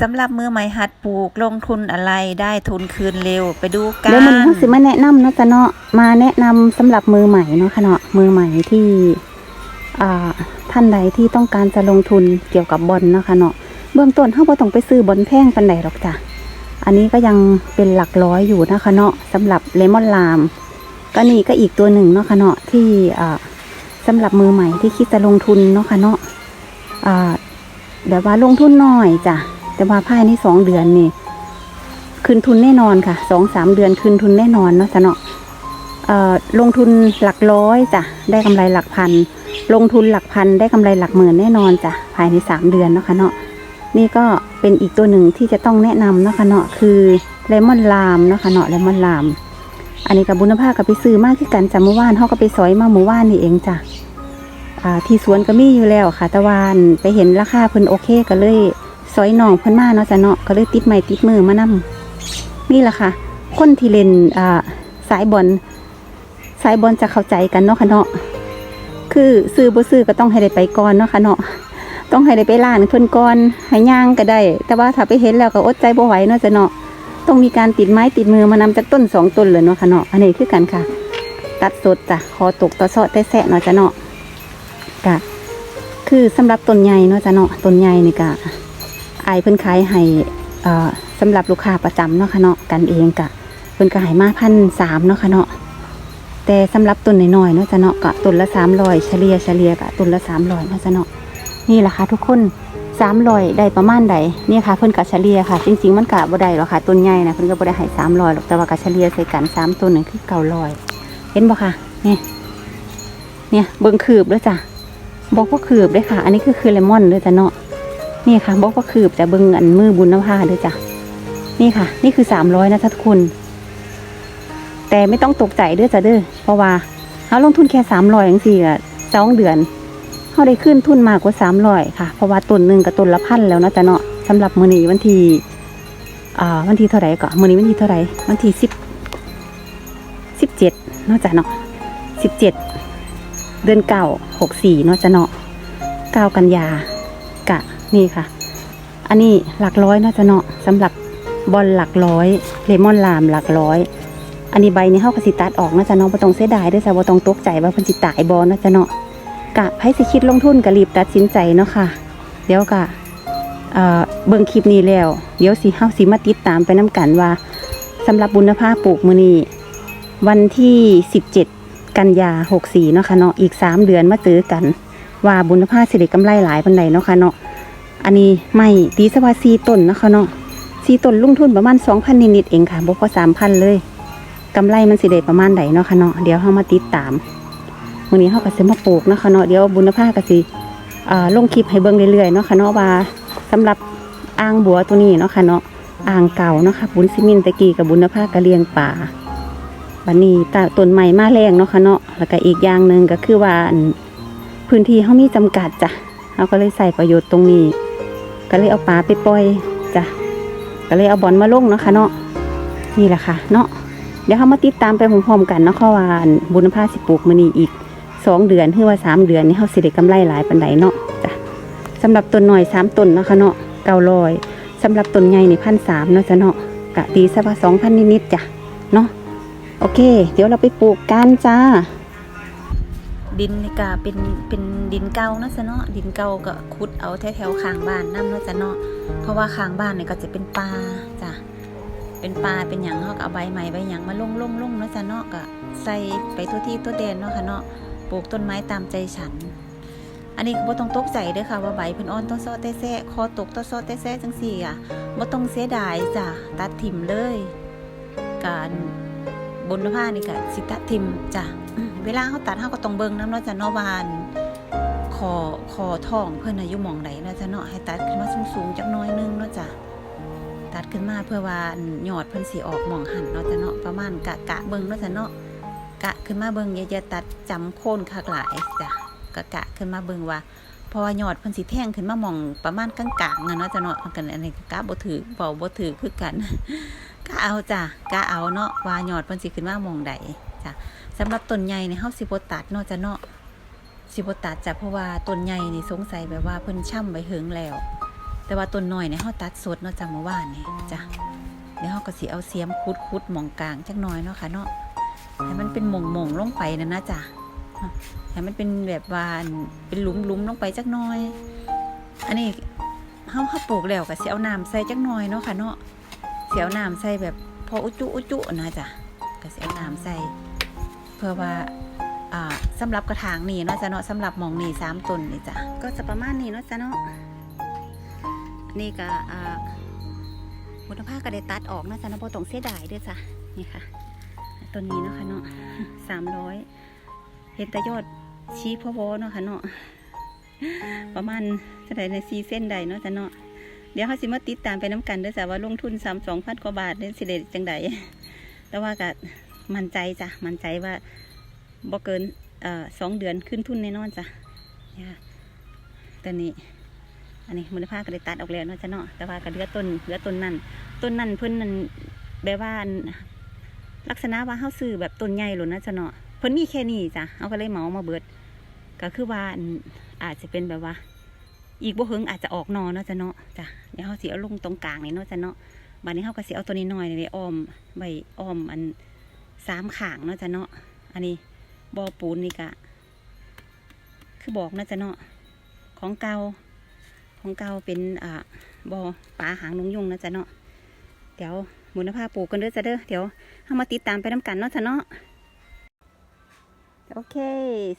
สำหรับมือใหม่หัดปลูกลงทุนอะไรได้ทุนคืนเร็วไปดูกันเดี๋ยวมันเขาสิมาแนะนำเนาะจ้ะเนาะมาแนะนำสำหรับมือใหม่เนาะค่ะเนาะมือใหม่ที่อ่าท่านใดที่ต้องการจะลงทุนเกี่ยวกับบอลเนาะค่ะเนาะเบื้องต้นเขาบ่ต้องไปซื้อบอลแพงปันใดหรอกจ้ะอันนี้ก็ยังเป็นหลักร้อยอยู่นะคะเนาะสำหรับเลมอนลามก็นี่ก็อีกตัวหนึ่งเนาะค่ะเนาะที่อ่าสำหรับมือใหม่ที่คิดจะลงทุนเนาะค่ะเนาะอ่าแบบว่าลงทุนน้อยจ้ะ แต่ว่าภายในสองเดือนนี่คืนทุนแน่นอนค่ะสองสามเดือนคืนทุนแน่นอนเนาะจ้ะเนาะเอ่อลงทุนหลักร้อยจ้ะได้กำไรหลักพัน ลงทุนหลักพันได้กำไรหลักหมื่นแน่นอนจ้ะภายในสามเดือนเนาะค่ะเนาะนี่ก็เป็นอีกตัวหนึ่งที่จะต้องแนะนำเนาะค่ะเนาะคือเลมอนลามเนาะค่ะเนาะเลมอนลาม อันนี้กับบุญภากับไปซื้อมากที่กันจ้ะเมื่อวานเขาก็ไปสอยมาเมื่อวานนี่เองจ้ะที่สวนก็มีอยู่แล้วค่ะต่วานไปเห็นราคาเพิ่นโอเคก็เลย สอยหนองเพิ่นมาเนาะจ้ะเนาะก็เลยติดไม้ติดมือมานำนี่แหละค่ะ คนที่เล่นอ่าสายบอลสายบอลจะเข้าใจกันเนาะค่ะเนาะคือซื้อบ่ซื้อก็ต้องให้ได้ไปก่อนเนาะค่ะเนาะต้องให้ได้ไปร้านเพิ่นก่อนให้ย่างก็ได้ แต่ว่าถ้าไปเห็นแล้วก็อดใจบ่ไหวเนาะจ้ะเนาะต้องมีการติดไม้ติดมือมานำจากต้นสองต้นเลยเนาะค่ะเนาะอันนี้คือกันค่ะ ตัดสดจ้ะคอตกตะเซาะแต่แสะเนาะจ้ะเนาะกะคือสำหรับต้นใหญ่เนาะจ้ะเนาะต้นใหญ่นี่กะายเพิ่นขายให้สำหรับลูกค้าประจำเนาะค่ะเนาะกันเองกะเพิ่นก็ให้มาพันสามเนาะค่ะเนาะแต่สำหรับต้นน้อยๆเนาะจ้ะเนาะกะต้นละสามร้อยเฉลี่ยเฉลี่ยกะต้นละสามร้อยเนาะจ้ะเนาะนี่แหละค่ะทุกคนสามร้อยได้ประมาณใดนี่ค่ะเพิ่นกะเฉลี่ยค่ะ จริงๆมันกะบ่ได้หรอกค่ะต้นใหญ่นะเพิ่นก็บ่ได้ให้สามร้อยหรอกแต่ว่ากะเฉลี่ยใส่กันสามต้นนึงคือเก้าร้อยเห็นบ่ค่ะเนี่ยเนี่ยเบิ่งคืบเด้อจ้ะบอกว่าคืบเด้อค่ะ อันนี้คือคือเลมอนเด้อจ้ะเนาะ นี่ค่ะบอกว่าคืบแต่เบิ่งอันมือบุญนภาเด้อจ้ะนี่ค่ะ นี่คือสามร้อยนะทุกคน แต่ไม่ต้องตกใจเด้อจ้ะเด้อเพราะว่าเขาลงทุนแค่สามร้อยอย่างสี่อะสองเดือนเขาได้ขึ้นทุนมากกว่าสามร้อยค่ะ เพราะว่าต้นหนึ่งกับต้นละพันแล้วนะจ๊ะเนาะสำหรับมือนี้วันที่อ่าวันที่เท่าไหร่ก่อนมือนี้วันที่เท่าไหร่วันที่สิบสิบเจ็ดเนาะจ๊ะเนาะสิบเจ็ดเดือนเก้าหกสี่เนาะจ๊ะเนาะเก้ากันยากะ นี่ค่ะ อันนี้หลักร้อยเนาะจ๊ะเนาะสำหรับบอลหลักร้อยเลมอนลามหลักร้อย อันนี้ใบนี้เฮากระสิตัดออกนาะจ๊ะเนาะบ่ต้องเสียดายด้อจ้ะบ่ต้องตกใจว่าเพิ่นสิตายบ่เนาะจ๊ะเนาะกะไผสิคิดลงทุนก็รีบตัดสินใจเนาะค่ะ เดี๋ยวก็เอ่อเบิ่งคลิปนี้แล้ว เดี๋ยวสิเฮาสิมาติดตามไปนํกันว่าสำหรับบุญภาปลูกมื้อนี้วันที่ 17 กันยา64เนาะค่ะเนาะอีก 3 เดือนมาเจอกัน ว่าบุญภาสิได้กำไรหลายปานใดเนาะค่ะเนาะ อันนี้ไม่ตีสวัสดีต้นนะคะเนาะสีต้นลงทุนประมาณสองพันนิดๆเองค่ะบ่พอสามพันเลยกำไรมันสิได้ประมาณใดเนาะค่ะเนาะเดี๋ยวเฮามาติดตามมื้อนี้เฮาก็สิมาปลูกนะคะเนาะเดี๋ยวบุญภาก็สิอ่าลงคลิปให้เบิ่งเรื่อยๆเนาะค่ะเนาะว่าสำหรับอ่างบัวตัวนี้เนาะค่ะเนาะอ่างเก่าเนาะค่ะบุญซิมินตะกี้กับบุญภาก็เลี้ยงป่าบัดนี้ตาต้นใหม่มาแรงเนาะค่ะเนาะแล้วก็อีกอย่างหนึ่งก็คือว่าพื้นที่เฮามีจำกัดจ้ะเฮาก็เลยใส่ประโยชน์ตรงนี้ ก็เลยเอาปลาไปปล่อยจ้ะก็เลยเอาบอลมาลงเนาะค่ะเนาะนี่แหละค่ะ เนาะเดี๋ยวเขามาติดตามไปพร้อมๆกันเนาะค่ะว่านบุญภาสิปลูกมือนี้อีกสองเดือนหรือว่าสามเดือนนี่เขาสิได้กำไรหลายปันใดเนาะจ้ะสำหรับต้นหน่อยสามต้นเนาะค่ะเนาะเก้าร้อยสำหรับต้นใหญ่นี่พันสามเนาะจ้ะเนาะกะตีสักสองพันนิดๆจ้ะเนาะโอเค เดี๋ยวเราไปปลูกกันจ้า ดินก็เป็นเป็นดินเก่านะจ้ะเนาะดินเก่าก็ขุดเอาแถวๆข้างบ้านนํเนาะจ้ะเนาะเพราะว่าข้างบ้านเนี่ยก็จะเป็นป่าจ้ะเป็นป่าเป็นหยังเฮาก็เอาใบไม้ใบหยังมาลงลงลงเนาะจ้ะเนาะก็ใส่ไปทั่วที่ทั่วแดนเนาะค่ะเนาะปลูกต้นไม้ตามใจฉัน อันนี้ก็บ่ต้องตกใจเด้อค่ะว่าใบเพิ่นอ่อนต้นซ้อแต่แซ่คอตกต้นซ้อแต่แซ่จังซี่อะบ่ต้องเสียดายจ้ะตัดถิ่มเลยการ บนผ้านี่ก็สิตัดทิมจ้ะเวลาเขาตัดเขาก็ต้องเบิ่งน้ำเนาะจ้ะเนาะวานคอคอท้องเพิ่อนอายุหมองใดเนาะจ้ะเนาะให้ตัดขึ้นมาสูงๆจักน้อยนึงเนาะจ้ะตัดขึ้นมาเพื่อว่าอันยอดเพิ่นสิออกหมองหันเนาะจ้ะเนาะประมาณกะกะเบิ่งเนาะจ้ะเนาะกะขึ้นมาเบิ่งอย่าอย่าตัดจำโคนคักหลายจ้ะกะกะขึ้นมาเบิ่งว่าพราะว่ายอดเพิ่นสิแท่งขึ้นมาหมองประมาณกลางๆเนาะจ้ะเนาะกันอันนี้ก็กะบ่ถือเว้าบ่ถือคือกัน กะเอาจ้ะกะเอาเนาะว่ายอดเพิ่นสิขึ้นมามองใดจ้ะสำหรับต้นใหญ่นี่เฮาสิบ่ตัดเนาะจ้ะเนาะสิบ่ตัดจ้ะเพราะว่าต้นใหญ่นี่สงสัยแบบว่าเพิ่นช่ำไว้เหิงแล้ว แต่ว่าต้นน้อยเนี่ยเฮาตัดสดเนาะจ้ะเมื่อวานนี่จ้ะเดี๋ยวเฮาก็สิเอาเสียมคุดคุดๆมองกลางจักหน่อยเนาะค่ะเนาะให้มันเป็นหม่องๆลงไปนั่นะจ้ะให้มันเป็นแบบว่านเป็นหลุมๆลงไปจักหน่อย อันนี้เฮาเฮาปลูกแล้วก็สิเอาน้ำใส่จักหน่อยเนาะค่ะเนาะ เสิเอาน้ำใส่แบบพออุจุอุจุนะจ้ะก็สิเอาน้ำใส่เพื่อว่าอ่าสำหรับกระถางนี่เนาะจ้ะเนาะสำหรับหมองนี่สามต้นนี่จ้ะก็จะประมาณนี้เนาะจ้ะเนาะนนี้ก็อ่ามุณภาพก็ได้ตัดออกนะจ้ะเนาะบ่ต้องเสียดายด้วยจ้ะนี่ค่ะต้นนี้เนาะค่ะเนาะสามร้อยเห็นแต่ยอดชี้พอวเนาะค่ะเนาะประมาณเท่าไหร่ในซีเส้นใดเนาะจ้ะเนาะ เดี๋ยวเขาสิมาติดตามไปน้ำกันด้วยจ้ะว่าลงทุนสามสองพันกว่าบาทเนี่ยสิเดจังใดแต่ว่าก็มั่นใจจ้ะมั่นใจว่าบ่เกินสองเดือนขึ้นทุนแน่นอนจ้ะเนี่ยค่ะตอนนี้ อันนี้มูลค่าก็ได้ตัดออกแล้วเนาะจ้ะเนาะแต่ว่าก็เหลือต้นเหลือต้นนั่นต้นนั่นเพิ่นนั่นแบบว่าลักษณะว่าเฮาซื้อแบบต้นใหญ่หล่นนะจ้ะเนาะเพิ่นมีแค่นี้จ้ะเอาก็เลยเหมามาเบิด ก็คือว่าอาจจะเป็นแบบว่า อีกบ่เฮิงอาจจะออกนอเนาะจ้ะเนาะจ้ะเดี๋ยวเฮาสิเอาลงตรงกลางนี่เนาะจ้ะเนาะบัดนี้เฮาก็สิเอาตัวนี้หน้อยๆนี่ไว้อ้อมไว้อ้อมอันสามขางเนาะจ้ะเนาะอันนี้บอปูนนี่กะ คือบอกนะจ๊ะเนาะของเก่าของเก่าเป็นอ่าบอปลาหางนงยุงนะจ๊ะเนาะเดี๋ยวมูลค่าปลูกกันเด้อจ้ะเด้อเดี๋ยวเข้ามาติดตามไปน้ำกันเนาะจ้ะเนาะโอเค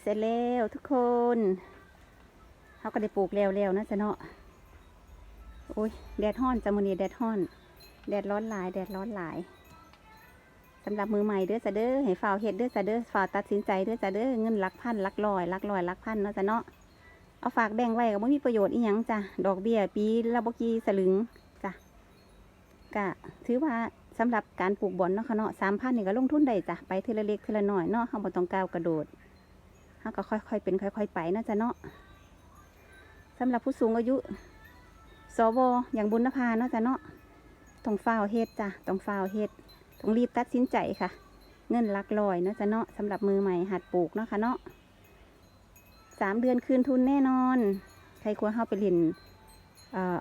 เสร็จแล้วทุกคน เขาก็ได้ปลูกแล้วแล้วนะจ๊ะเนาะโอ้ยแดดฮ้อนจ้ะมื้อนี้แดดฮ้อน แดดร้อนหลาย แดดร้อนหลายสำหรับมือใหม่เด้อจ้ะเด้อให้ฝ่าวเฮ็ดเด้อจ้ะเด้อฝ่าวตัดสินใจเด้อจ้ะเด้อเงินลักพันลักร้อยลักร้อยลักพันเนาะจ้ะเนาะเอาฝากแบ่งไว้ก็บ่มีประโยชน์อีหยังจ้ะดอกเบี้ยปีละบกีสลึงจ้ะก็ถือว่าสำหรับการปลูกบอนเนาะค่ะเนาะ3,000นี่ก็ลงทุนได้จ้ะไปทีละเล็กทีละน้อยเนาะเฮาบ่ต้องก้าวกระโดดเฮาก็ค่อยๆเป็นค่อย ๆ ไปเนาะจ้ะเนาะ สำหรับผู้สูงอายุ สวอย่างบุญนภาเนาะจ้ะเนาะต้องฝ้าวเฮ็ดจ้ะต้องฝ้าวเฮ็ดต้องรีบตัดสินใจค่ะ เงินหลักลอยเนาะจ้ะเนาะสำหรับมือใหม่หัดปลูกเนาะค่ะเนาะสามเดือนคืนทุนแน่นอน ใครควรเข้าไปเลินเอ่อ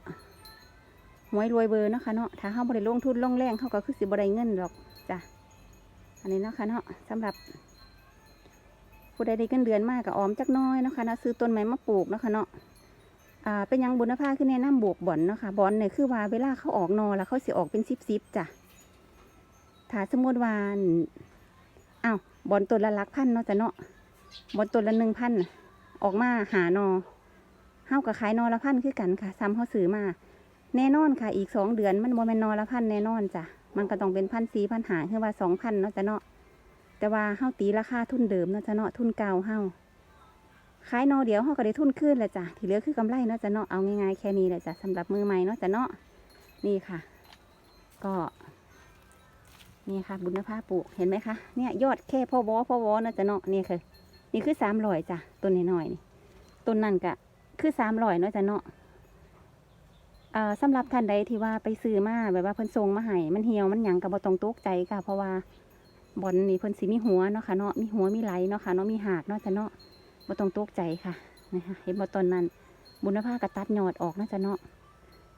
หวยรวยเบอร์เนาะค่ะเนาะถ้าเข้าบริลงทุนลงแรงเขาก็คือสิบริเงินหรอกจ้ะอันนี้เนาะค่ะเนาะสำหรับผู้ใดได้เงินเดือนมากกับออมจักน้อยเนาะค่ะเนาะซื้อต้นไม้มาปลูกเนาะค่ะเนาะ อ่าเป็นยังบุญภาขึ้นแนะนำบวกบอนเนาะค่ะบอนเนี่ยคือว่าเวลาเขาออกนอแล้วเขาสิออกเป็นซิบซิบๆจ้ะถ้าสมมติว่าอั่นอ้าวบอลตัวละลักพันเนาะจ้ะเนาะบอลตัวละหนึ่งพันออกมาหานอเฮากับขายนอละพันคือกันค่ะ ซ้ำเขาซื้อมา แน่นอนค่ะ อีกสองเดือนมันบอแมนนอละพันแน่นอนจ้ะมันก็ต้องเป็นพันสี่พันหาคือว่าสองพันเนาะจ้ะเนาะแต่ว่าเฮาตีราคาทุนเดิมเนาะจ้ะเนาะทุนเก่าเฮา ขายนอเดียวเฮาก็ได้ทุนขึ้นแหละจ้ะที่เหลือคือกำไรเนาะจ้ะเนาะเอาง่ายๆแค่นี้แหละจ้ะสำหรับมือใหม่เนาะจ้ะเนาะนี่ค่ะ ก็นี่ค่ะ บุญภาพปลูกเห็นไหมคะเนี่ยยอดแค่พ่อวอพ่อวอเนะจ๊ะเนาะนี่คือนี่คือสามร้อยจ้ะต้นน้อยๆนี่ต้นนั่นกะคือสามร้อยเนาะจ้ะเนาะเอ่อสำหรับท่านใดที่ว่าไปซื้อมาแบบว่าเพิ่นส่งมาให้มันเหี่ยวมันหยังกับบตองตกใจค่ะ เพราะว่าบอนนี่เพิ่นสิมีหัวเนาะค่ะเนาะมีหัวมีไหลเนาะค่ะเนาะมีหากเนาะจ้ะเนาะ บ่ต้องตกใจค่ะนะคะเห็นบ่ต้นนั้น บุญภากระตัดยอดออกเนาะจ้ะเนาะ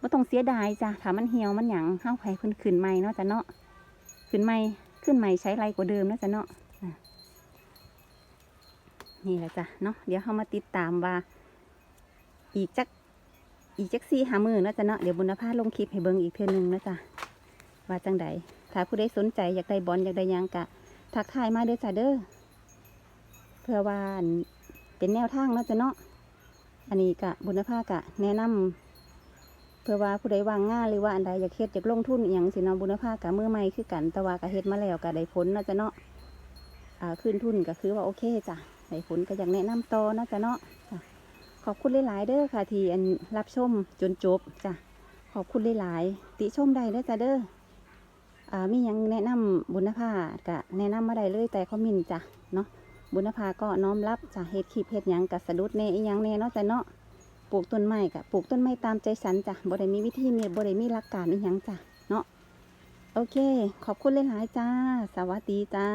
บ่ต้องเสียดายจ้ะถ้ามันเหี่ยวมันหยังเฮาให้เพิ่นขึ้นใหม่เนาะจะเนาะขึ้นใหม่ขึ้นใหม่ใช้ไรกว่าเดิมนะจ๊ะเนาะนี่แหละจ้ะเนาะเดี๋ยวเขามาติดตามว่า อีกจักอีกจักซี่หามือนะจ๊ะเนาะเดี๋ยวบุญภาลงคลิปให้เบิ่งอีกเทื่อนึงนะจ๊ะว่าจังใดถ้าผู้ใดสนใจอยากได้บอลอยากได้ยังกะ ทักทายมาเด้อจ้ะเด้อเพื่อว่าอัน เป็นแนวทางเนาะจ๊ะเนาะอันนี้กะบุญภากะแนะนำเพื่อว่าผู้ใดวางงานหรือว่าอันใดอยากเฮ็ดอยากลงทุนอย่างสินาบุญภากับมือใหม่คือกันแต่ว่าก็เฮ็ดมาแล้วก็ได้ผลเนาะจ้ะเนาะอ่าขึ้นทุนก็คือว่าโอเคจ้ะได้ผลก็อยากแนะนำต่อเนาะจ้ะเนาะขอบคุณหลายๆเด้อค่ะที่อันรับชมจนจบจ้ะขอบคุณหลายๆติชมได้เด้อจ้ะเด้ออ่ามียังแนะนำบุญภาก็แนะนำมาได้เลยแต่เขามินจ้ะเนาะ บุญภาก็น้อมรับจ้ะเฮ็ดคลิปเห็ดหยังกับสะดุดแน่อีหยังแน่เนาะจ้ะเนาะปลูกต้นไม้กะปลูกต้นไม้ตามใจฉันจ้ะบ่ได้มีวิธีมีบ่ได้มีหลักการอีหยังจ้ะเนาะโอเค ขอบคุณหลายๆจ้า สวัสดีจ้า